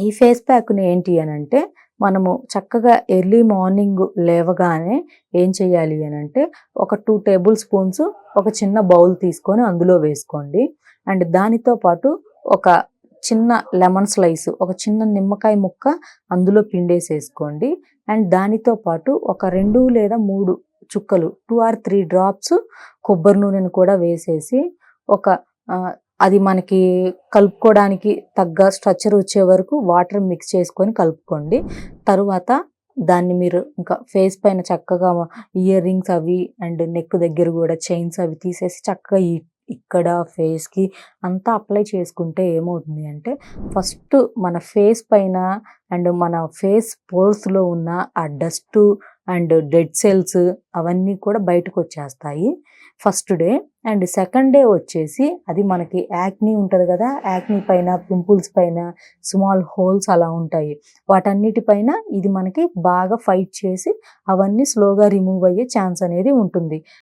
ఈ ఫేస్ ప్యాక్ని ఏంటి అని అంటే మనము చక్కగా ఎర్లీ మార్నింగ్ లేవగానే ఏం చేయాలి అని అంటే ఒక టూ టేబుల్ స్పూన్స్ ఒక చిన్న బౌల్ తీసుకొని అందులో వేసుకోండి. అండ్ దానితో పాటు ఒక చిన్న లెమన్ స్లైస్ ఒక చిన్న నిమ్మకాయ ముక్క అందులో పిండేసేసుకోండి. అండ్ దానితో పాటు ఒక రెండు లేదా మూడు చుక్కలు టూ ఆర్ త్రీ డ్రాప్స్ కొబ్బరి నూనెను కూడా వేసేసి ఒక అది మనకి కలుపుకోవడానికి తగ్గ స్ట్రక్చర్ వచ్చే వరకు వాటర్ మిక్స్ చేసుకొని కలుపుకోండి. తరువాత దాన్ని మీరు ఇంకా ఫేస్ పైన చక్కగా ఇయర్ రింగ్స్ అవి అండ్ నెక్ దగ్గర కూడా చైన్స్ అవి తీసేసి చక్కగా ఇక్కడ ఫేస్కి అంతా అప్లై చేసుకుంటే ఏమవుతుంది అంటే ఫస్ట్ మన ఫేస్ పైన అండ్ మన ఫేస్ పోర్స్లో ఉన్న ఆ డస్ట్ అండ్ డెడ్ సెల్స్ అవన్నీ కూడా బయటకు వచ్చేస్తాయి first day. And second day వచ్చేసి అది మనకి యాక్నీ ఉంటుంది కదా యాక్నీ పైన పింపుల్స్ పైన స్మాల్ హోల్స్ అలా ఉంటాయి. వాటన్నిటిపైన ఇది మనకి బాగా ఫైట్ చేసి అవన్నీ స్లోగా రిమూవ్ అయ్యే ఛాన్స్ అనేది ఉంటుంది.